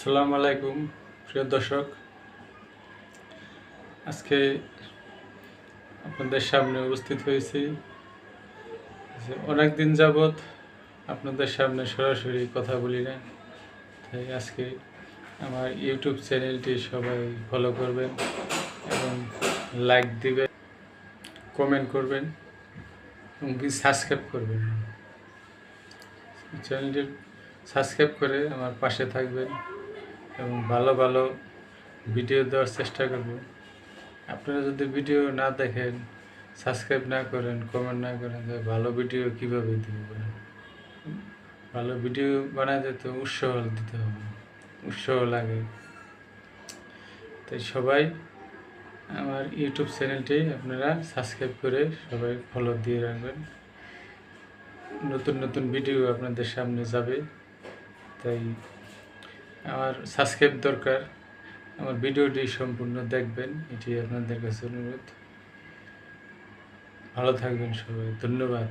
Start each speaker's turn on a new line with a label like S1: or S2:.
S1: আসসালামু আলাইকুম, প্রিয় দর্শক। আজকে আপনাদের সামনে উপস্থিত হয়েছি। যে অনেক দিন যাবৎ আপনাদের সামনে সরাসরি কথা বলি না। তাই আজকে আমার ইউটিউব চ্যানেলটি সবাই ফলো করবেন এবং লাইক দিবেন কমেন্ট করবেন এবং কি সাবস্ক্রাইব করবেন। চ্যানেলটি সাবস্ক্রাইব করে আমার পাশে থাকবেন। এবং ভালো ভালো ভিডিও দেওয়ার চেষ্টা করব। আপনারা যদি ভিডিও না দেখেন, সাবস্ক্রাইব না করেন কমেন্ট না করেন, তাহলে ভালো ভিডিও কীভাবে দেবেন ভালো ভিডিও বানাতে তো উৎসাহ দিতে হবে, উৎসাহ লাগে। তাই সবাই আমার ইউটিউব চ্যানেলটি আপনারা সাবস্ক্রাইব করে সবাই ফলো দিয়ে রাখবেন। নতুন নতুন ভিডিও আপনাদের সামনে যাবে, তাই আমার সাবস্ক্রাইব দরকার। আমার ভিডিওটি সম্পূর্ণ দেখবেন, এটি আপনাদের কাছে অনুরোধ। ভালো থাকবেন সবাই, ধন্যবাদ।